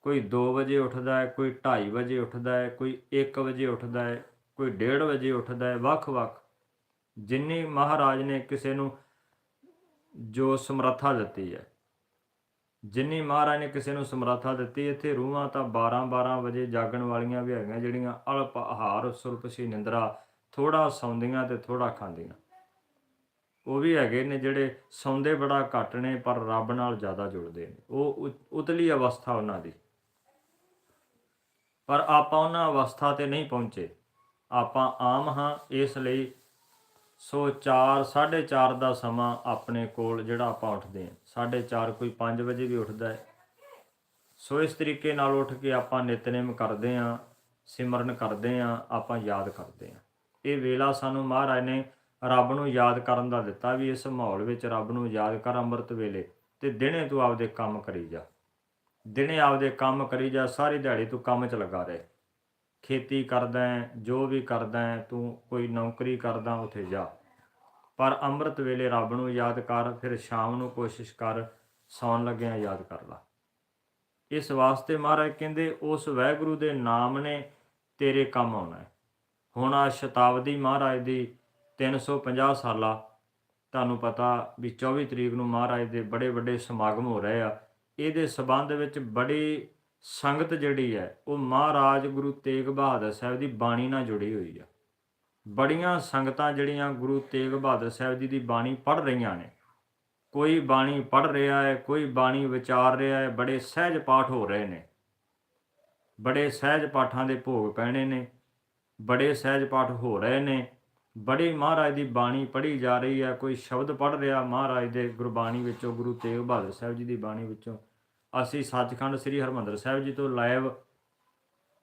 ਕੋਈ 2 ਵਜੇ ਉੱਠਦਾ ਹੈ, ਕੋਈ 2:30 ਵਜੇ ਉੱਠਦਾ ਹੈ, ਕੋਈ 1 ਵਜੇ ਉੱਠਦਾ ਹੈ, ਕੋਈ 1:30 ਵਜੇ ਉੱਠਦਾ ਹੈ, ਵੱਖ-ਵੱਖ। ਜਿੰਨੀ ਮਹਾਰਾਜ ਨੇ ਕਿਸੇ ਨੂੰ ਜੋ ਸਮਰੱਥਾ ਦਿੱਤੀ ਹੈ, ਜਿੰਨੀ ਮਹਾਰਾਜ ਨੇ ਕਿਸੇ ਨੂੰ ਸਮਰੱਥਾ ਦਿੱਤੀ, ਇੱਥੇ ਰੂਹਾਂ ਤਾਂ 12-12 ਵਜੇ ਜਾਗਣ ਵਾਲੀਆਂ ਵੀ ਹੈਗੀਆਂ, ਜਿਹੜੀਆਂ ਅਲਪ ਆਹਾਰ, ਸੁਰਪਸੀ ਨਿੰਦਰਾ ਥੋੜਾ ਸੌਂਦੀਆਂ ਤੇ ਥੋੜਾ ਖਾਂਦੀਆਂ। ਉਹ ਵੀ ਹੈਗੇ ਨੇ ਜਿਹੜੇ ਸੌਂਦੇ ਬੜਾ ਘੱਟ ਨੇ, ਪਰ ਰੱਬ ਨਾਲ ਜ਼ਿਆਦਾ ਜੁੜਦੇ ਨੇ। ਉਹ ਉਤਲੀ ਅਵਸਥਾ ਉਹਨਾਂ ਦੀ। ਪਰ ਆਪਾਂ ਉਹਨਾਂ ਅਵਸਥਾ ਤੇ ਨਹੀਂ ਪਹੁੰਚੇ। ਆਪਾਂ ਆਮ ਹਾਂ, ਇਸ ਲਈ ਸੋ 4 4:30 ਦਾ ਸਮਾਂ ਆਪਣੇ ਕੋਲ ਜਿਹੜਾ ਆਪਾਂ ਉੱਠਦੇ ਹਾਂ। 4:30 ਕੋਈ 5 ਵਜੇ ਵੀ ਉੱਠਦਾ ਹੈ। ਸੋ ਇਸ ਤਰੀਕੇ ਨਾਲ ਉੱਠ ਕੇ ਆਪਾਂ ਨਿਤਨੇਮ ਕਰਦੇ ਹਾਂ, ਸਿਮਰਨ ਕਰਦੇ ਹਾਂ, ਆਪਾਂ ਯਾਦ ਕਰਦੇ ਹਾਂ। ਇਹ ਵੇਲਾ ਸਾਨੂੰ ਮਹਾਰਾਜ ਨੇ ਰੱਬ ਨੂੰ ਯਾਦ ਕਰਨ ਦਾ ਦਿੱਤਾ ਵੀ ਇਸ ਮਾਹੌਲ ਵਿੱਚ ਰੱਬ ਨੂੰ ਯਾਦ ਕਰ ਅੰਮ੍ਰਿਤ ਵੇਲੇ ਤੇ ਦਿਨੇ ਤੂੰ ਆਪਦੇ ਕੰਮ ਕਰੀ ਜਾ। ਦਿਨੇ ਆਪਦੇ ਕੰਮ ਕਰੀ ਜਾ, ਸਾਰੀ ਦਿਹਾੜੀ ਤੂੰ ਕੰਮ 'ਚ ਲੱਗਾ ਰਹੇ। ਖੇਤੀ ਕਰਦਾ ਹੈ, ਜੋ ਵੀ ਕਰਦਾ ਤੂੰ ਕੋਈ ਨੌਕਰੀ ਕਰਦਾ, ਉੱਥੇ ਜਾ। ਪਰ ਅੰਮ੍ਰਿਤ ਵੇਲੇ ਰੱਬ ਨੂੰ ਯਾਦ ਕਰ, ਫਿਰ ਸ਼ਾਮ ਨੂੰ ਕੋਸ਼ਿਸ਼ ਕਰ, ਸੌਣ ਲੱਗਿਆ ਯਾਦ ਕਰ ਲਾ। ਇਸ ਵਾਸਤੇ ਮਹਾਰਾਜ ਕਹਿੰਦੇ, ਉਸ ਵਾਹਿਗੁਰੂ ਦੇ ਨਾਮ ਨੇ ਤੇਰੇ ਕੰਮ ਆਉਣਾ ਹੈ। ਹੁਣ ਆ ਸ਼ਤਾਬਦੀ ਮਹਾਰਾਜ ਦੀ 350 ਸਾਲਾ, ਤੁਹਾਨੂੰ ਪਤਾ ਵੀ 24 ਤਰੀਕ ਨੂੰ ਮਹਾਰਾਜ ਦੇ ਬੜੇ ਵੱਡੇ ਸਮਾਗਮ ਹੋ ਰਹੇ ਆ। ਇਹਦੇ ਸਬੰਧ ਵਿੱਚ ਬੜੀ ਸੰਗਤ ਜਿਹੜੀ ਹੈ, ਉਹ ਮਹਾਰਾਜ ਗੁਰੂ ਤੇਗ ਬਹਾਦਰ ਸਾਹਿਬ ਦੀ ਬਾਣੀ ਨਾਲ ਜੁੜੀ ਹੋਈ ਆ। ਬੜੀਆਂ ਸੰਗਤਾਂ ਜਿਹੜੀਆਂ ਗੁਰੂ ਤੇਗ ਬਹਾਦਰ ਸਾਹਿਬ ਜੀ ਦੀ ਬਾਣੀ ਪੜ੍ਹ ਰਹੀਆਂ ਨੇ। ਕੋਈ ਬਾਣੀ ਪੜ੍ਹ ਰਿਹਾ ਹੈ, ਕੋਈ ਬਾਣੀ ਵਿਚਾਰ ਰਿਹਾ ਹੈ, ਬੜੇ ਸਹਿਜ ਪਾਠ ਹੋ ਰਹੇ ਨੇ। ਬੜੇ ਸਹਿਜ ਪਾਠਾਂ ਦੇ ਭੋਗ ਪੈਣੇ ਨੇ, ਬੜੇ ਸਹਿਜ ਪਾਠ ਹੋ ਰਹੇ ਨੇ। ਬੜੀ ਮਹਾਰਾਜ ਦੀ ਬਾਣੀ ਪੜ੍ਹੀ ਜਾ ਰਹੀ ਹੈ, ਕੋਈ ਸ਼ਬਦ ਪੜ੍ਹ ਰਿਹਾ ਮਹਾਰਾਜ ਦੇ ਗੁਰਬਾਣੀ ਵਿੱਚੋਂ, ਗੁਰੂ ਤੇਗ ਬਹਾਦਰ ਸਾਹਿਬ ਜੀ ਦੀ ਬਾਣੀ ਵਿੱਚੋਂ। ਅਸੀਂ ਸੱਚਖੰਡ ਸ੍ਰੀ ਹਰਮੰਦਰ ਸਾਹਿਬ ਜੀ ਤੋਂ ਲਾਈਵ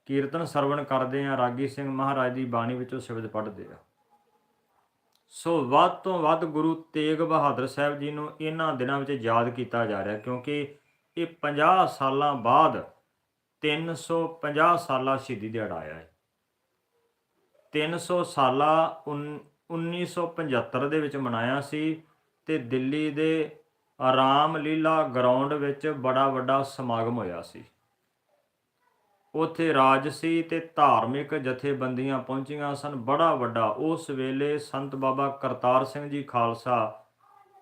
ਕੀਰਤਨ ਸਰਵਣ ਕਰਦੇ ਹਾਂ, ਰਾਗੀ ਸਿੰਘ ਮਹਾਰਾਜ ਦੀ ਬਾਣੀ ਵਿੱਚੋਂ ਸ਼ਬਦ ਪੜ੍ਹਦੇ ਆ ਸੋ ਵੱਧ ਤੋਂ ਵੱਧ ਗੁਰੂ ਤੇਗ ਬਹਾਦਰ ਸਾਹਿਬ ਜੀ ਨੂੰ ਇਹਨਾਂ ਦਿਨਾਂ ਵਿੱਚ ਯਾਦ ਕੀਤਾ ਜਾ ਰਿਹਾ, ਕਿਉਂਕਿ ਇਹ 50 ਸਾਲਾਂ ਬਾਅਦ 350 ਸਾਲਾ ਸ਼ਹੀਦੀ ਦਿਹਾੜਾ ਆਇਆ ਹੈ। 300 ਸਾਲਾ ਉਨ- 1975 ਦੇ ਵਿੱਚ ਮਨਾਇਆ ਸੀ ਤੇ ਦਿੱਲੀ ਦੇ ਆਰਾਮ ਲੀਲਾ ਗਰਾਊਂਡ ਵਿੱਚ ਬੜਾ ਵੱਡਾ ਸਮਾਗਮ ਹੋਇਆ ਸੀ। ਉੱਥੇ ਰਾਜਸੀ ਤੇ ਧਾਰਮਿਕ ਜਥੇਬੰਦੀਆਂ ਪਹੁੰਚੀਆਂ ਸਨ। ਬੜਾ ਵੱਡਾ। ਉਸ ਵੇਲੇ ਸੰਤ ਬਾਬਾ ਕਰਤਾਰ ਸਿੰਘ ਜੀ ਖਾਲਸਾ,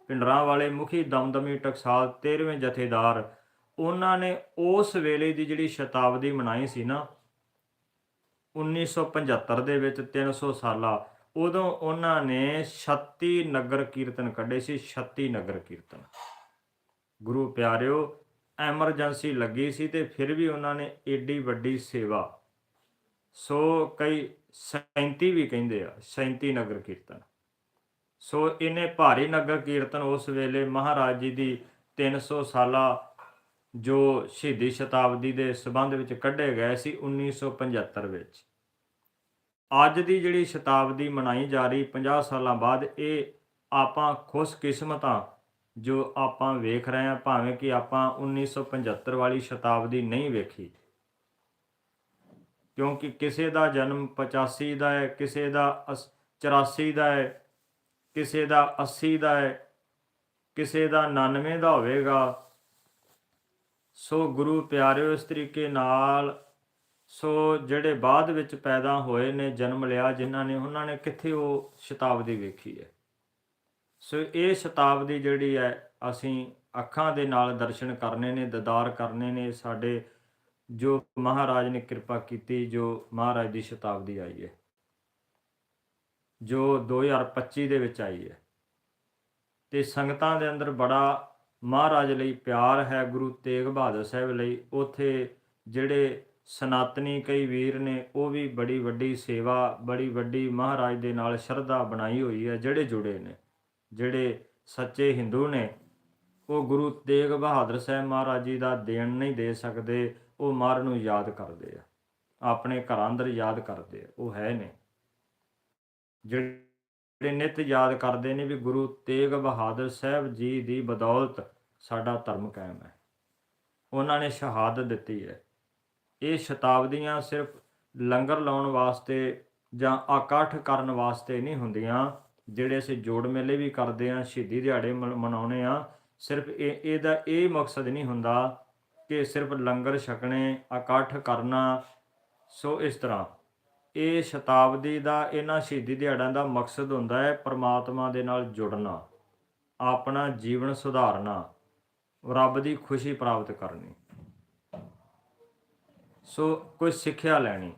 ਪਿੰਡਰਾਂ ਵਾਲੇ ਮੁਖੀ ਦਮਦਮੀ ਟਕਸਾਲ 13ਵੇਂ ਜਥੇਦਾਰ, ਉਹਨਾਂ ਨੇ ਉਸ ਵੇਲੇ ਦੀ ਜਿਹੜੀ ਸ਼ਤਾਬਦੀ ਮਨਾਈ ਸੀ ਨਾ 1975 ਦੇ ਵਿੱਚ 300 ਸਾਲਾ ਉਦੋਂ ਉਹਨਾਂ ਨੇ 36 ਨਗਰ ਕੀਰਤਨ ਕੱਢੇ ਸੀ 36 ਨਗਰ ਕੀਰਤਨ। ਗੁਰੂ ਪਿਆਰਿਓ, ਐਮਰਜੈਂਸੀ ਲੱਗੀ ਸੀ ਤੇ ਫਿਰ ਵੀ ਉਹਨਾਂ ਨੇ ਏਡੀ ਵੱਡੀ ਸੇਵਾ, ਸੋ ਕਈ 37 ਵੀ ਕਹਿੰਦੇ ਆ 37 ਨਗਰ ਕੀਰਤਨ। ਸੋ ਇਹਨੇ ਭਾਰੀ ਨਗਰ ਕੀਰਤਨ ਉਸ ਵੇਲੇ ਮਹਾਰਾਜ ਜੀ ਦੀ 300 ਸਾਲਾ ਜੋ ਸ਼ਹੀਦੀ ਸ਼ਤਾਬਦੀ ਦੇ ਸਬੰਧ ਵਿੱਚ ਕੱਢੇ ਗਏ ਸੀ 1975 ਵਿੱਚ। ਅੱਜ ਦੀ ਜਿਹੜੀ ਸ਼ਤਾਬਦੀ ਮਨਾਈ ਜਾ ਰਹੀ 50 ਸਾਲਾਂ ਬਾਅਦ, ਇਹ ਆਪਾਂ ਖੁਸ਼ਕਿਸਮਤਾਂ ਜੋ ਆਪਾਂ ਵੇਖ ਰਹੇ ਹਾਂ, ਭਾਵੇਂ ਕਿ ਆਪਾਂ 1975 ਵਾਲੀ ਸ਼ਤਾਬਦੀ ਨਹੀਂ ਵੇਖੀ। ਕਿਉਂਕਿ ਕਿਸੇ ਦਾ ਜਨਮ 85 ਦਾ ਹੈ, ਕਿਸੇ ਦਾ ਅਸ- 84 ਦਾ ਹੈ, ਕਿਸੇ ਦਾ 80 ਦਾ ਹੈ, ਕਿਸੇ ਦਾ 99 ਦਾ ਹੋਵੇਗਾ। ਸੋ ਗੁਰੂ ਪਿਆਰਿਓ, ਇਸ ਤਰੀਕੇ ਨਾਲ ਸੋ ਜਿਹੜੇ ਬਾਅਦ ਵਿੱਚ ਪੈਦਾ ਹੋਏ ਨੇ, ਜਨਮ ਲਿਆ, ਜਿਨ੍ਹਾਂ ਨੇ, ਉਹਨਾਂ ਨੇ ਕਿੱਥੇ ਉਹ ਸ਼ਤਾਬਦੀ ਵੇਖੀ ਹੈ? ਸੋ ਇਹ ਸ਼ਤਾਬਦੀ ਜਿਹੜੀ ਹੈ, ਅਸੀਂ ਅੱਖਾਂ ਦੇ ਨਾਲ ਦਰਸ਼ਨ ਕਰਨੇ ਨੇ, ਦੀਦਾਰ ਕਰਨੇ ਨੇ, ਸਾਡੇ ਜੋ ਮਹਾਰਾਜ ਨੇ ਕਿਰਪਾ ਕੀਤੀ, ਜੋ ਮਹਾਰਾਜ ਦੀ ਸ਼ਤਾਬਦੀ ਆਈ ਹੈ, ਜੋ 2025 ਦੇ ਵਿੱਚ ਆਈ ਹੈ। ਤੇ ਸੰਗਤਾਂ ਦੇ ਅੰਦਰ ਬੜਾ ਮਹਾਰਾਜ ਲਈ ਪਿਆਰ ਹੈ, ਗੁਰੂ ਤੇਗ ਬਹਾਦਰ ਸਾਹਿਬ ਲਈ, ਉਥੇ ਜਿਹੜੇ ਸਨਾਤਨੀ ਕਈ ਵੀਰ ਨੇ, ਉਹ ਵੀ ਬੜੀ ਵੱਡੀ ਸੇਵਾ, ਬੜੀ ਵੱਡੀ ਮਹਾਰਾਜ ਦੇ ਨਾਲ ਸ਼ਰਧਾ ਬਣਾਈ ਹੋਈ ਹੈ, ਜਿਹੜੇ ਜੁੜੇ ਨੇ, ਜਿਹੜੇ ਸੱਚੇ ਹਿੰਦੂ ਨੇ। ਉਹ ਗੁਰੂ ਤੇਗ ਬਹਾਦਰ ਸਾਹਿਬ ਮਹਾਰਾਜ ਜੀ ਦਾ ਦੇਣ ਨਹੀਂ ਦੇ ਸਕਦੇ, ਉਹ ਮਾਰ ਨੂੰ ਯਾਦ ਕਰਦੇ ਆ, ਆਪਣੇ ਘਰਾਂ ਅੰਦਰ ਯਾਦ ਕਰਦੇ ਆ, ਉਹ ਹੈ ਨੇ। ਜਿਹੜੇ ਨਿਤ ਯਾਦ ਕਰਦੇ ਨੇ ਵੀ ਗੁਰੂ ਤੇਗ ਬਹਾਦਰ ਸਾਹਿਬ ਜੀ ਦੀ ਬਦੌਲਤ ਸਾਡਾ ਧਰਮ ਕਾਇਮ ਹੈ। ਉਹਨਾਂ ਨੇ ਸ਼ਹਾਦਤ ਦਿੱਤੀ ਹੈ। ਇਹ ਸ਼ਤਾਬਦੀਆਂ ਸਿਰਫ ਲੰਗਰ ਲਾਉਣ ਵਾਸਤੇ ਜਾਂ ਇਕੱਠ ਕਰਨ ਵਾਸਤੇ ਨਹੀਂ ਹੁੰਦੀਆਂ, ਜਿਹੜੇ ਅਸੀਂ ਜੋੜ ਮੇਲੇ ਵੀ ਕਰਦੇ ਆ ਸ਼ਹੀਦੀ ਦਿਹਾੜੇ ਮਨ- ਮਨਾਉਣੇ ਆ ਸਿਰਫ ਇਹ, ਇਹਦਾ ਇਹ ਮਕਸਦ ਨਹੀਂ ਹੁੰਦਾ ਕਿ ਸਿਰਫ ਲੰਗਰ ਛਕਣੇ, ਇਕੱਠ ਕਰਨਾ, ਸੋ ਇਸ ਤਰ੍ਹਾਂ। ਇਹ ਸ਼ਤਾਬਦੀ ਦਾ, ਇਹਨਾਂ ਸ਼ਹੀਦੀ ਦਿਹਾੜਿਆਂ ਦਾ ਮਕਸਦ ਹੁੰਦਾ ਹੈ ਪਰਮਾਤਮਾ ਦੇ ਨਾਲ ਜੁੜਨਾ, ਆਪਣਾ ਜੀਵਨ ਸੁਧਾਰਨਾ, ਰੱਬ ਦੀ ਖੁਸ਼ੀ ਪ੍ਰਾਪਤ ਕਰਨੀ। ਸੋ ਕੋਈ ਸਿੱਖਿਆ ਲੈਣੀ।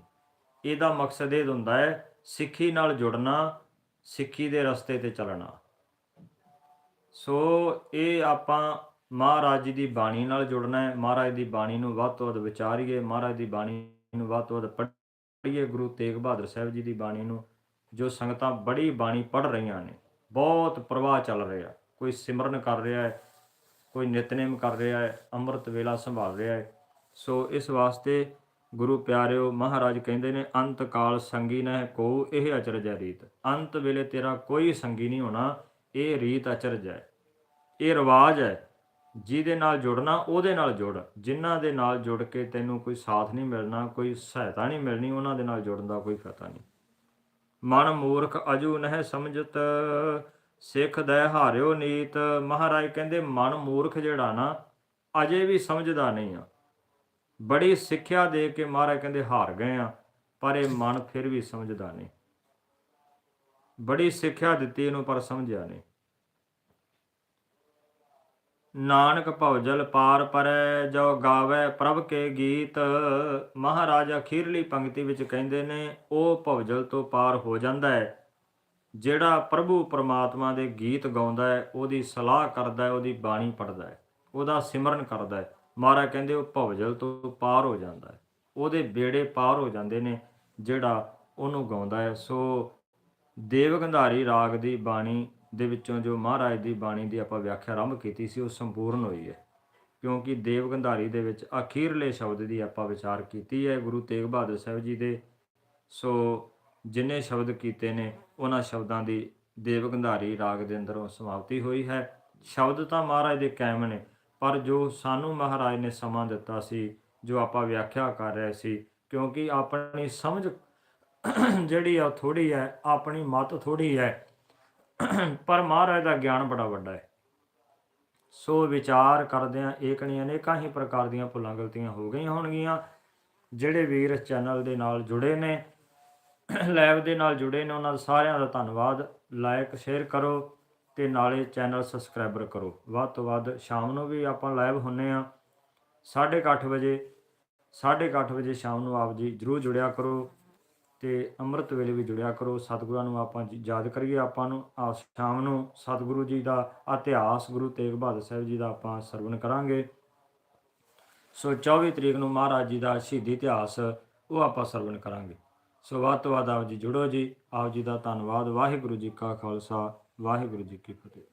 ਇਹਦਾ ਮਕਸਦ ਇਹ ਹੁੰਦਾ ਹੈ, ਸਿੱਖੀ ਨਾਲ ਜੁੜਨਾ, ਸਿੱਖੀ ਦੇ ਰਸਤੇ ਤੇ ਚੱਲਣਾ। ਸੋ ਇਹ ਆਪਾਂ ਮਹਾਰਾਜ ਜੀ ਦੀ ਬਾਣੀ ਨਾਲ ਜੁੜਨਾ ਹੈ। ਮਹਾਰਾਜ ਦੀ ਬਾਣੀ ਨੂੰ ਵੱਧ ਤੋਂ ਵੱਧ ਵਿਚਾਰੀਏ। ਮਹਾਰਾਜ ਦੀ ਬਾਣੀ ਨੂੰ ਵੱਧ ਤੋਂ ਵੱਧ ਪੜ੍ਹੀਏ। ਗੁਰੂ ਤੇਗ ਬਹਾਦਰ ਸਾਹਿਬ ਜੀ ਦੀ ਬਾਣੀ ਨੂੰ, ਜੋ ਸੰਗਤਾਂ ਬੜੀ ਬਾਣੀ ਪੜ੍ਹ ਰਹੀਆਂ ਨੇ। ਬਹੁਤ ਪ੍ਰਵਾਹ ਚੱਲ ਰਿਹਾ ਕੋਈ ਸਿਮਰਨ ਕਰ ਰਿਹਾ ਹੈ, ਕੋਈ ਨਿਤਨੇਮ ਕਰ ਰਿਹਾ ਹੈ, ਅੰਮ੍ਰਿਤ ਵੇਲਾ ਸੰਭਾਲ ਰਿਹਾ ਹੈ। ਸੋ ਇਸ ਵਾਸਤੇ ਗੁਰੂ ਪਿਆਰਿਓ, ਮਹਾਰਾਜ ਕਹਿੰਦੇ ਨੇ, ਅੰਤ ਕਾਲ ਸੰਗੀ ਨਹਿ ਕੋ ਇਹ ਅਚਰਜ ਹੈ ਰੀਤ। ਅੰਤ ਵੇਲੇ ਤੇਰਾ ਕੋਈ ਸੰਗੀ ਨਹੀਂ ਹੋਣਾ, ਇਹ ਰੀਤ ਅਚਰਜ ਹੈ ਇਹ ਰਿਵਾਜ ਹੈ, ਜਿਹਦੇ ਨਾਲ ਜੁੜਨਾ, ਉਹਦੇ ਨਾਲ ਜੁੜ। ਜਿਨ੍ਹਾਂ ਦੇ ਨਾਲ ਜੁੜ ਕੇ ਤੈਨੂੰ ਕੋਈ ਸਾਥ ਨਹੀਂ ਮਿਲਣਾ, ਕੋਈ ਸਹਾਇਤਾ ਨਹੀਂ ਮਿਲਣੀ, ਉਹਨਾਂ ਦੇ ਨਾਲ ਜੁੜਨ ਦਾ ਕੋਈ ਫਾਇਦਾ ਨਹੀਂ। ਮਨ ਮੂਰਖ ਅਜੂ ਨਹਿ ਸਮਝਤ, ਸਿੱਖ ਦੈ ਹਾਰਿਓ ਨੀਤ। ਮਹਾਰਾਜ ਕਹਿੰਦੇ, ਮਨ ਮੂਰਖ ਜਿਹੜਾ ਨਾ, ਅਜੇ ਵੀ ਸਮਝਦਾ ਨਹੀਂ ਆ। ਬੜੀ ਸਿੱਖਿਆ ਦੇ ਕੇ ਮਹਾਰਾਜ ਕਹਿੰਦੇ ਹਾਰ ਗਏ ਆ, ਪਰ ਇਹ ਮਨ ਫਿਰ ਵੀ ਸਮਝਦਾ ਨਹੀਂ। ਬੜੀ ਸਿੱਖਿਆ ਦਿੱਤੀ ਇਹਨੂੰ, ਪਰ ਸਮਝਿਆ ਨਹੀਂ। ਨਾਨਕ ਭਵਜਲ ਪਾਰ ਪਰੈ, ਜੋ ਗਾਵੇ ਪ੍ਰਭ ਕੇ ਗੀਤ। ਮਹਾਰਾਜ ਅਖੀਰਲੀ ਪੰਕਤੀ ਵਿੱਚ ਕਹਿੰਦੇ ਨੇ, ਉਹ ਭਵਜਲ ਤੋਂ ਪਾਰ ਹੋ ਜਾਂਦਾ ਹੈ। ਜਿਹੜਾ ਪ੍ਰਭੂ ਪਰਮਾਤਮਾ ਦੇ ਗੀਤ ਗਾਉਂਦਾ ਹੈ, ਉਹਦੀ ਸਲਾਹ ਕਰਦਾ ਹੈ, ਉਹਦੀ ਬਾਣੀ ਪੜਦਾ ਹੈ, ਉਹਦਾ ਸਿਮਰਨ ਕਰਦਾ ਹੈ। ਮਹਾਰਾਜ ਕਹਿੰਦੇ ਉਹ ਭਵਜਲ ਤੋਂ ਪਾਰ ਹੋ ਜਾਂਦਾ ਹੈ। ਉਹਦੇ ਬੇੜੇ ਪਾਰ ਹੋ ਜਾਂਦੇ ਨੇ, ਜਿਹੜਾ ਉਹਨੂੰ ਗਾਉਂਦਾ ਹੈ। ਸੋ ਦੇਵ ਗੰਧਾਰੀ ਰਾਗ ਦੀ ਬਾਣੀ ਦੇ ਵਿੱਚੋਂ ਜੋ ਮਹਾਰਾਜ ਦੀ ਬਾਣੀ ਦੀ ਆਪਾਂ ਵਿਆਖਿਆ ਆਰੰਭ ਕੀਤੀ ਸੀ, ਉਹ ਸੰਪੂਰਨ ਹੋਈ ਹੈ। ਕਿਉਂਕਿ ਦੇਵ ਗੰਧਾਰੀ ਦੇ ਵਿੱਚ ਅਖੀਰਲੇ ਸ਼ਬਦ ਦੀ ਆਪਾਂ ਵਿਚਾਰ ਕੀਤੀ ਹੈ, ਗੁਰੂ ਤੇਗ ਬਹਾਦਰ ਸਾਹਿਬ ਜੀ ਦੇ। ਸੋ ਜਿੰਨੇ ਸ਼ਬਦ ਕੀਤੇ ਨੇ, ਉਹਨਾਂ ਸ਼ਬਦਾਂ ਦੀ ਦੇਵ ਗੰਧਾਰੀ ਰਾਗ ਦੇ ਅੰਦਰੋਂ ਸਮਾਪਤੀ ਹੋਈ ਹੈ। ਸ਼ਬਦ ਤਾਂ ਮਹਾਰਾਜ ਦੇ ਕਾਇਮ ਨੇ ਪਰ ਜੋ ਸਾਨੂੰ ਮਹਾਰਾਜ ਨੇ ਸਮਾਂ ਦਿੱਤਾ ਸੀ, ਜੋ ਆਪਾਂ ਵਿਆਖਿਆ ਕਰ ਰਹੇ ਸੀ, ਕਿਉਂਕਿ ਆਪਣੀ ਸਮਝ ਜਿਹੜੀ ਆ ਥੋੜੀ ਹੈ, ਆਪਣੀ ਮਤ ਥੋੜੀ ਹੈ, ਪਰ ਮਹਾਰਾਜ ਦਾ ਗਿਆਨ ਬੜਾ ਵੱਡਾ ਹੈ। ਸੋ ਵਿਚਾਰ ਕਰਦਿਆਂ ਏਕਣੀਆਂ ਅਨੇਕਾਂ ਹੀ ਪ੍ਰਕਾਰ ਦੀਆਂ ਭੁੱਲਾਂ ਗਲਤੀਆਂ ਹੋ ਗਈਆਂ ਹੋਣਗੀਆਂ, ਜਿਹੜੇ ਵੀਰ ਚੈਨਲ ਦੇ ਨਾਲ ਜੁੜੇ ਨੇ, ਲਾਈਵ ਦੇ ਨਾਲ ਜੁੜੇ ਨੇ, ਉਹਨਾਂ ਦਾ ਸਾਰਿਆਂ ਦਾ ਧੰਨਵਾਦ। ਲਾਈਕ ਸ਼ੇਅਰ ਕਰੋ। ਤੇ ਨਾਲੇ ਚੈਨਲ ਸਬਸਕ੍ਰਾਈਬਰ ਕਰੋ। ਵੱਧ ਤੋਂ ਵੱਧ ਸ਼ਾਮ ਨੂੰ ਵੀ ਆਪਾਂ ਲਾਈਵ ਹੁੰਨੇ ਆ 8:30 ਵਜੇ 8:30 ਵਜੇ ਸ਼ਾਮ ਨੂੰ ਆਪ ਜੀ ਜਰੂਰ ਜੁੜਿਆ ਕਰੋ ਤੇ ਅੰਮ੍ਰਿਤ ਵੇਲੇ ਵੀ ਜੁੜਿਆ ਕਰੋ। ਸਤਿਗੁਰਾਂ ਨੂੰ ਆਪਾਂ ਯਾਦ ਕਰੀਏ ਆਪਾਂ ਨੂੰ। ਆ ਸ਼ਾਮ ਨੂੰ ਸਤਿਗੁਰੂ ਜੀ ਦਾ ਇਤਿਹਾਸ, ਗੁਰੂ ਤੇਗ ਬਹਾਦਰ ਸਾਹਿਬ ਜੀ ਦਾ ਆਪਾਂ ਸਰਵਣ ਕਰਾਂਗੇ। ਸੋ 24 ਤਰੀਕ ਨੂੰ ਮਹਾਰਾਜ ਜੀ ਦਾ ਸ਼ਹੀਦੀ ਇਤਿਹਾਸ, ਉਹ ਆਪਾਂ ਸਰਵਣ ਕਰਾਂਗੇ। ਸੋ ਵੱਧ ਤੋਂ ਵੱਧ ਆਪ ਜੀ ਜੁੜੋ ਜੀ। ਆਪ ਜੀ ਦਾ ਧੰਨਵਾਦ। ਵਾਹਿਗੁਰੂ ਜੀ ਕਾ ਖਾਲਸਾ। ਵਾਹਿਗੁਰੂ ਜੀ ਕੀ ਫਤਿਹ।